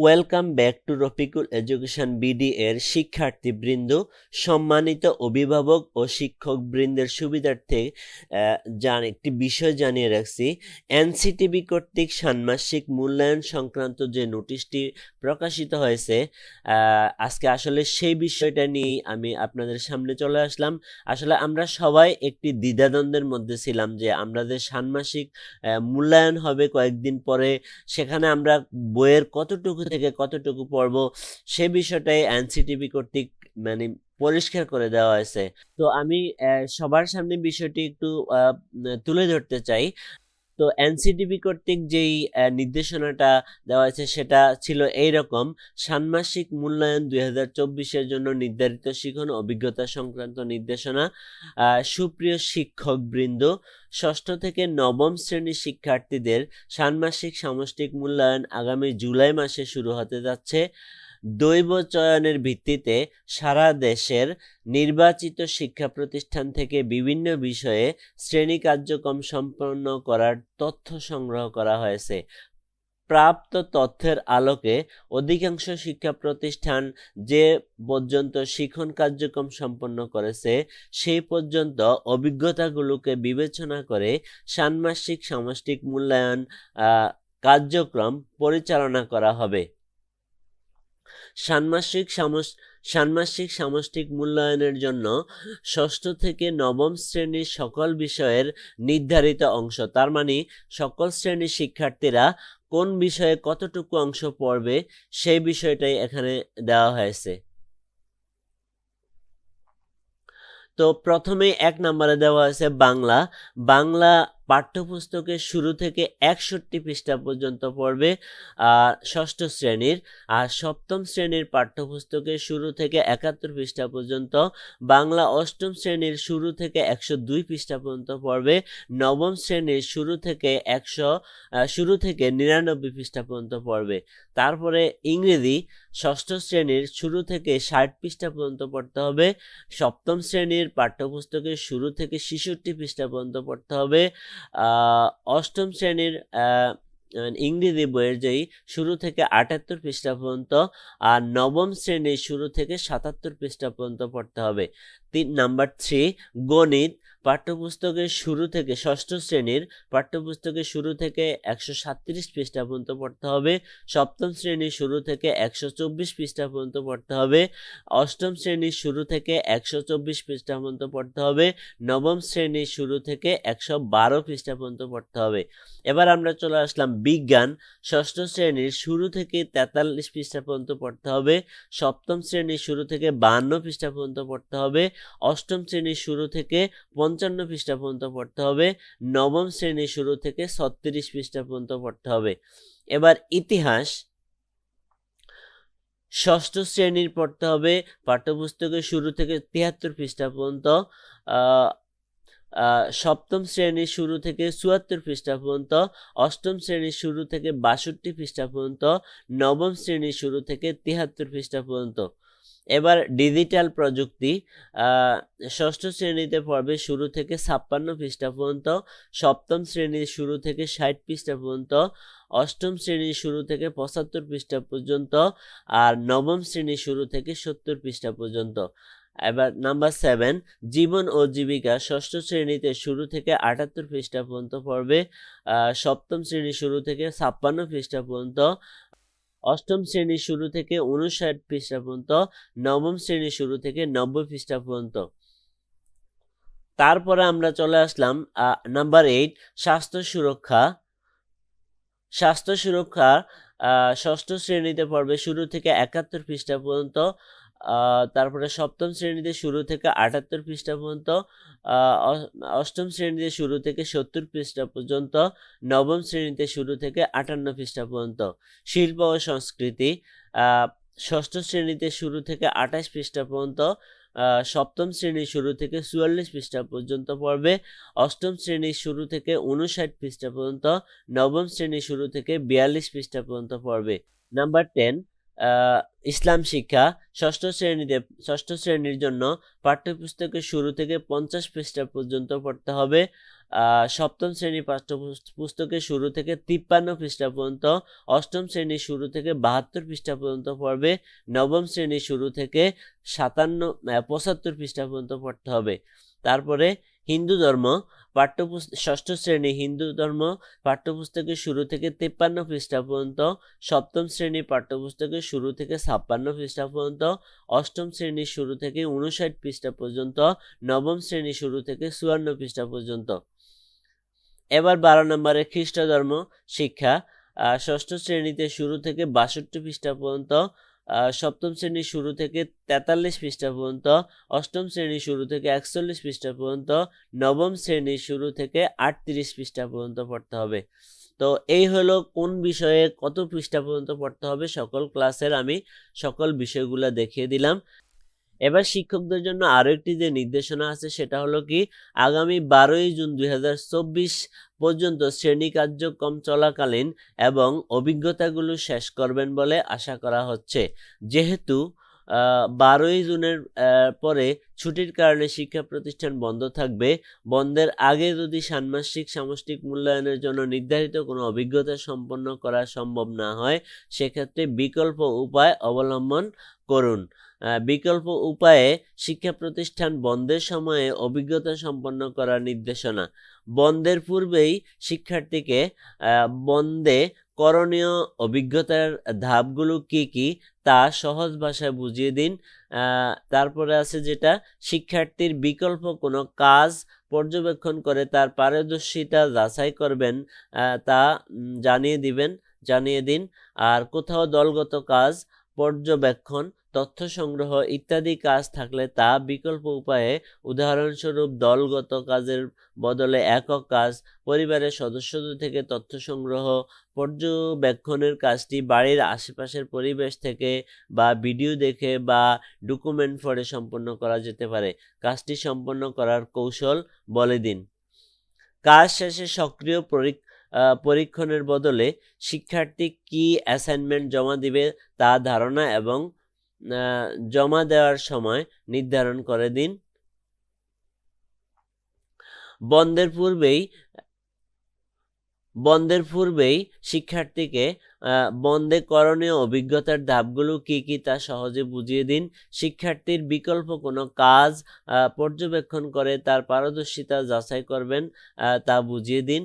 Welcome back to Rafiqul education BD এর শিক্ষার্থীবৃন্দ সম্মানিত অভিভাবক ও শিক্ষকবৃন্দের সুবিধার্থে আহ, জান একটি বিষয় জানিয়ে রাখছি। এনসিটিভি কর্তৃক ষান্মাসিক মূল্যায়ন সংক্রান্ত যে নোটিশটি প্রকাশিত হয়েছে আজকে আসলে সেই বিষয়টা নিয়েই আমি আপনাদের সামনে চলে আসলাম। আসলে আমরা সবাই একটি দ্বিধাদ্বন্দ্বের মধ্যে ছিলাম যে আমাদের ষান্মাসিক মূল্যায়ন হবে কয়েকদিন পরে সেখানে আমরা বইয়ের কতটুকু থেকে কতটুকু পড়ব, সে বিষয়টাই এনসিটিভি কর্তৃক মানে পরিষ্কার করে দেওয়া হয়েছে। তো আমি সবার সামনে বিষয়টি একটু তুলে ধরতে চাই। তো এনসিটিভি কর্তৃক যেই নির্দেশনাটা দেওয়া হয়েছে সেটা ছিল এইরকম। ষান্মাসিক মূল্যায়ন দুই হাজার চব্বিশের জন্য নির্ধারিত শিখন অভিজ্ঞতা সংক্রান্ত নির্দেশনা। সুপ্রিয় শিক্ষকবৃন্দ, ষষ্ঠ থেকে নবম শ্রেণির শিক্ষার্থীদের ষান্মাসিক সামষ্টিক মূল্যায়ন আগামী জুলাই মাসে শুরু হতে যাচ্ছে। দৈব চয়নের ভিত্তিতে সারা দেশের নির্বাচিত শিক্ষা প্রতিষ্ঠান থেকে বিভিন্ন বিষয়ে শ্রেণি কার্যক্রম সম্পন্ন করার তথ্য সংগ্রহ করা হয়েছে। প্রাপ্ত তথ্যের আলোকে অধিকাংশ শিক্ষা প্রতিষ্ঠান যে পর্যন্ত শিখন কার্যক্রম সম্পন্ন করেছে, সেই পর্যন্ত অভিজ্ঞতাগুলোকে বিবেচনা করে ষান্মাসিক সামষ্টিক মূল্যায়ন কার্যক্রম পরিচালনা করা হবে। ষান্মাসিক ষান্মাসিক সামষ্টিক মূল্যায়নের জন্য ষষ্ঠ থেকে নবম শ্রেণির সকল বিষয়ের নির্ধারিত অংশ। তার মানে সকল শ্রেণির শিক্ষার্থীরা কোন বিষয়ে কতটুকু অংশ পড়বে সেই বিষয়টাই এখানে দেওয়া হয়েছে। তো প্রথমে এক নম্বরে দেওয়া হয়েছে বাংলা। বাংলা পাঠ্যপুস্তকের শুরু থেকে একষট্টি পৃষ্ঠা পর্যন্ত পড়বে ষষ্ঠ শ্রেণির। আর সপ্তম শ্রেণির পাঠ্যপুস্তকের শুরু থেকে একাত্তর পৃষ্ঠা পর্যন্ত, বাংলা অষ্টম শ্রেণির শুরু থেকে একশো দুই পৃষ্ঠা পর্যন্ত পড়বে, নবম শ্রেণির শুরু থেকে একশো শুরু থেকে নিরানব্বই পৃষ্ঠা পর্যন্ত পড়বে। তারপরে ইংরেজি, ষষ্ঠ শ্রেণির শুরু থেকে ষাট পৃষ্ঠা পর্যন্ত পড়তে হবে, সপ্তম শ্রেণির পাঠ্যপুস্তকের শুরু থেকে ছেষট্টি পৃষ্ঠা পর্যন্ত পড়তে হবে অষ্টম শ্রেণির ইংরেজি বইয়ের যেই শুরু থেকে আটাত্তর পৃষ্ঠা পর্যন্ত আর নবম শ্রেণির শুরু থেকে সাতাত্তর পৃষ্ঠা পর্যন্ত পড়তে হবে। তিন নাম্বার থ্রি গণিত পাঠ্যপুস্তকের শুরু থেকে ষষ্ঠ শ্রেণির পাঠ্যপুস্তকের শুরু থেকে একশো সাতত্রিশ পৃষ্ঠা পর্যন্ত পড়তে হবে। সপ্তম শ্রেণির শুরু থেকে একশো চব্বিশ পৃষ্ঠা পর্যন্ত পড়তে হবে। অষ্টম শ্রেণির শুরু থেকে একশো চব্বিশ পৃষ্ঠা পর্যন্ত পড়তে হবে। নবম শ্রেণির শুরু থেকে একশো বারো পৃষ্ঠা পর্যন্ত পড়তে হবে। এবার আমরা চলে আসলাম বিজ্ঞান। ষষ্ঠ শ্রেণির শুরু থেকে তেতাল্লিশ পৃষ্ঠা পর্যন্ত পড়তে হবে। সপ্তম শ্রেণির শুরু থেকে বান্ন পৃষ্ঠা পর্যন্ত পড়তে হবে। অষ্টম শ্রেণির শুরু থেকে পঞ্চান্ন পৃষ্ঠা পর্যন্ত পড়তে হবে। নবম শ্রেণির শুরু থেকে ছত্রিশ পৃষ্ঠা পর্যন্ত পড়তে হবে। এবার ইতিহাস। ষষ্ঠ শ্রেণির পড়তে হবে। পাঠ্যপুস্তকের শুরু থেকে তিয়াত্তর পৃষ্ঠা পর্যন্ত সপ্তম শ্রেণির শুরু থেকে চুয়াত্তর পৃষ্ঠা পর্যন্ত, অষ্টম শ্রেণির শুরু থেকে বাষট্টি পৃষ্ঠা পর্যন্ত, নবম শ্রেণির শুরু থেকে তিয়াত্তর পৃষ্ঠা পর্যন্ত। এবার ডিজিটাল প্রযুক্তি ষষ্ঠ শ্রেণীতে পড়বে শুরু থেকে ছাপ্পান্ন পৃষ্ঠা পর্যন্ত, সপ্তম শ্রেণির শুরু থেকে ষাট পৃষ্ঠা পর্যন্ত, অষ্টম শ্রেণির শুরু থেকে পঁচাত্তর পৃষ্ঠা পর্যন্ত আর নবম শ্রেণির শুরু থেকে সত্তর পৃষ্ঠা পর্যন্ত। এবার নাম্বার সেভেন, জীবন ও জীবিকা, ষষ্ঠ শ্রেণীতে শুরু থেকে আটাত্তর পৃষ্ঠা পর্যন্ত পড়বে সপ্তম শ্রেণির শুরু থেকে ছাপ্পান্ন পৃষ্ঠা পর্যন্ত অষ্টম শ্রেণির শুরু থেকে উনষাট পৃষ্ঠা পর্যন্ত নবম শ্রেণির শুরু থেকে নব্বই পৃষ্ঠা পর্যন্ত তারপরে আমরা চলে আসলাম নাম্বার এইট স্বাস্থ্য সুরক্ষা। স্বাস্থ্য সুরক্ষা ষষ্ঠ শ্রেণীতে পড়বে শুরু থেকে একাত্তর পৃষ্ঠা পর্যন্ত তারপরে সপ্তম শ্রেণীতে শুরু থেকে আটাত্তর পৃষ্ঠা পর্যন্ত অষ্টম শ্রেণীতে শুরু থেকে সত্তর পৃষ্ঠা পর্যন্ত, নবম শ্রেণীতে শুরু থেকে আটান্ন পৃষ্ঠা পর্যন্ত। শিল্প ও সংস্কৃতি ষষ্ঠ শ্রেণীতে শুরু থেকে আঠাশ পৃষ্ঠা পর্যন্ত সপ্তম শ্রেণির শুরু থেকে চুয়াল্লিশ পৃষ্ঠা পর্যন্ত পড়বে, অষ্টম শ্রেণির শুরু থেকে উনষাট পৃষ্ঠা পর্যন্ত, নবম শ্রেণির শুরু থেকে বিয়াল্লিশ পৃষ্ঠা পর্যন্ত পড়বে। নাম্বার টেন ইসলাম শিক্ষা ষষ্ঠ শ্রেণীতে, ষষ্ঠ শ্রেণির জন্য পাঠ্যপুস্তকের শুরু থেকে পঞ্চাশ পৃষ্ঠা পর্যন্ত পড়তে হবে। সপ্তম শ্রেণি পাঠ্যপুস্তকের শুরু থেকে তিপ্পান্ন পৃষ্ঠা পর্যন্ত, অষ্টম শ্রেণির শুরু থেকে বাহাত্তর পৃষ্ঠা পর্যন্ত পড়বে। নবম শ্রেণির শুরু থেকে সাতান্ন পঁচাত্তর পৃষ্ঠা পর্যন্ত পড়তে হবে। তারপরে হিন্দু ধর্ম পাঠ্যপুস্তক ষষ্ঠ শ্রেণি হিন্দু ধর্ম, পাঠ্যপুস্তকের শুরু থেকে তিপ্পান্ন পৃষ্ঠা পর্যন্ত, সপ্তম শ্রেণির পাঠ্যপুস্তকের শুরু থেকে ছাপ্পান্ন পৃষ্ঠা পর্যন্ত, অষ্টম শ্রেণির শুরু থেকে উনষাট পৃষ্ঠা পর্যন্ত, নবম শ্রেণির শুরু থেকে চুয়ান্ন পৃষ্ঠা পর্যন্ত। এবার বারো নম্বরে খ্রিস্ট ধর্ম শিক্ষা ষষ্ঠ শ্রেণীতে শুরু থেকে বাষট্টি পৃষ্ঠা পর্যন্ত সপ্তম শ্রেণির শুরু থেকে তেতাল্লিশ পৃষ্ঠা পর্যন্ত, অষ্টম শ্রেণির শুরু থেকে একচল্লিশ পৃষ্ঠা পর্যন্ত, নবম শ্রেণির শুরু থেকে আটত্রিশ পৃষ্ঠা পর্যন্ত পড়তে হবে। তো এই হলো কোন বিষয়ে কত পৃষ্ঠা পর্যন্ত পড়তে হবে, সকল ক্লাসের আমি সকল বিষয়গুলো দেখিয়ে দিলাম। এবার শিক্ষকদের জন্য আরও একটি যে নির্দেশনা আছে, সেটা হলো কি, আগামী বারোই জুন দু হাজার চব্বিশ পর্যন্ত শ্রেণি কার্যক্রম চলাকালীন এবং অভিজ্ঞতাগুলো শেষ করবেন বলে আশা করা হচ্ছে। যেহেতু বারোই জুনের পরে ছুটির কারণে শিক্ষা প্রতিষ্ঠান বন্ধ থাকবে। বন্ধের আগে যদি ষান্মাসিক সামষ্টিক মূল্যায়নের জন্য নির্ধারিত কোনো অভিজ্ঞতা সম্পন্ন করা সম্ভব না হয়, সেক্ষেত্রে বিকল্প উপায় অবলম্বন করুন। বিকল্প উপায়ে শিক্ষা প্রতিষ্ঠান বন্ধের সময়ে অভিজ্ঞতা সম্পন্ন করার নির্দেশনা। বন্ধের পূর্বেই শিক্ষার্থীকে বন্ধে করণীয় অভিজ্ঞতার ধাপগুলো কি কি তা সহজ ভাষায় বুঝিয়ে দিন। তারপরে আছে যেটা, শিক্ষার্থীর বিকল্প কোনো কাজ পর্যবেক্ষণ করে তার পারদর্শিতা যাচাই করবেন তা জানিয়ে দিবেন, জানিয়ে দিন। আর কোথাও দলগত কাজ পর্যবেক্ষণ, তথ্য সংগ্রহ ইত্যাদি কাজ থাকলে তা বিকল্প উপায়ে উদাহরণস্বরূপ দলগত কাজের বদলে একক কাজ, পরিবারের সদস্যদের থেকে তথ্য সংগ্রহ, পর্যবেক্ষণের কাজটি বাড়ির আশেপাশের পরিবেশ থেকে বা ভিডিও দেখে বা ডকুমেন্ট পড়ে সম্পন্ন করা যেতে পারে। কাজটি সম্পন্ন করার কৌশল বলে দিন। কাজ শেষে সক্রিয় পরীক্ষা পরীক্ষণের বদলে শিক্ষার্থী কি অ্যাসাইনমেন্ট জমা দিবে তা ধারণা এবং জমা দেওয়ার সময় নির্ধারণ করে দিন। বন্ধের পূর্বেই বন্ধের পূর্বেই শিক্ষার্থীকে বন্ধে করণীয় অভিজ্ঞতার ধাপগুলো কি কি তা সহজে বুঝিয়ে দিন। শিক্ষার্থীর বিকল্প কোনো কাজ পর্যবেক্ষণ করে তার পারদর্শিতা যাচাই করবেন তা বুঝিয়ে দিন।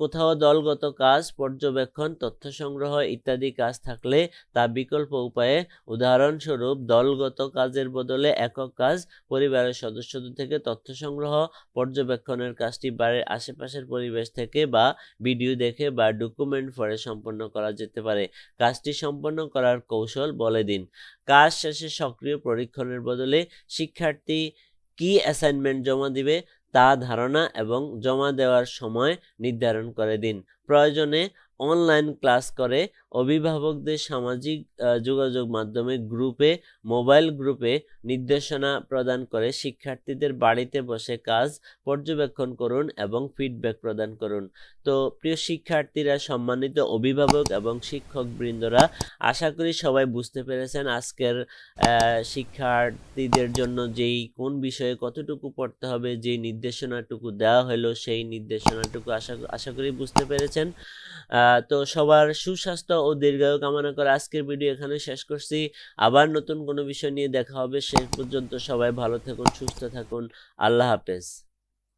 কোথাও দলগত কাজ, পর্যবেক্ষণ, তথ্য সংগ্রহ ইত্যাদি কাজ থাকলে তা বিকল্প উপায়ে উদাহরণস্বরূপ দলগত কাজের বদলে একক কাজ, পরিবারের সদস্যদের থেকে তথ্য সংগ্রহ, পর্যবেক্ষণের কাজটি বাড়ির আশেপাশের পরিবেশ থেকে বা ভিডিও দেখে বা ডকুমেন্ট পড়ে সম্পন্ন করা যেতে পারে। কাজটি সম্পন্ন করার কৌশল বলে দিন। কাজ শেষে সক্রিয় পরীক্ষণের বদলে শিক্ষার্থী কি অ্যাসাইনমেন্ট জমা দিবে তা ধারণা এবং জমা দেওয়ার সময় নির্ধারণ করে দিন। প্রয়োজনে অনলাইন ক্লাস করে অভিভাবকদের সামাজিক যোগাযোগ মাধ্যমে গ্রুপে মোবাইল গ্রুপে নির্দেশনা প্রদান করে। শিক্ষার্থীদের বাড়িতে বসে কাজ পর্যবেক্ষণ করুন এবং ফিডব্যাক প্রদান করুন। তো প্রিয় শিক্ষার্থীরা, সম্মানিত অভিভাবক এবং শিক্ষক বৃন্দরা, আশা করি সবাই বুঝতে পেরেছেন আজকের শিক্ষার্থীদের জন্য যেই, কোন বিষয়ে কতটুকু পড়তে হবে, যেই নির্দেশনাটুকু দেওয়া হলো সেই নির্দেশনাটুকু আশা আশা করি বুঝতে পেরেছেন। তো সবার সুস্বাস্থ্য ও দীর্ঘায়ু কামনা করে আজকের ভিডিও এখানে শেষ করছি। আবার নতুন কোনো বিষয় নিয়ে দেখা হবে শেষ পর্যন্ত সবাই ভালো থাকুন, সুস্থ থাকুন। আল্লাহ হাফেজ।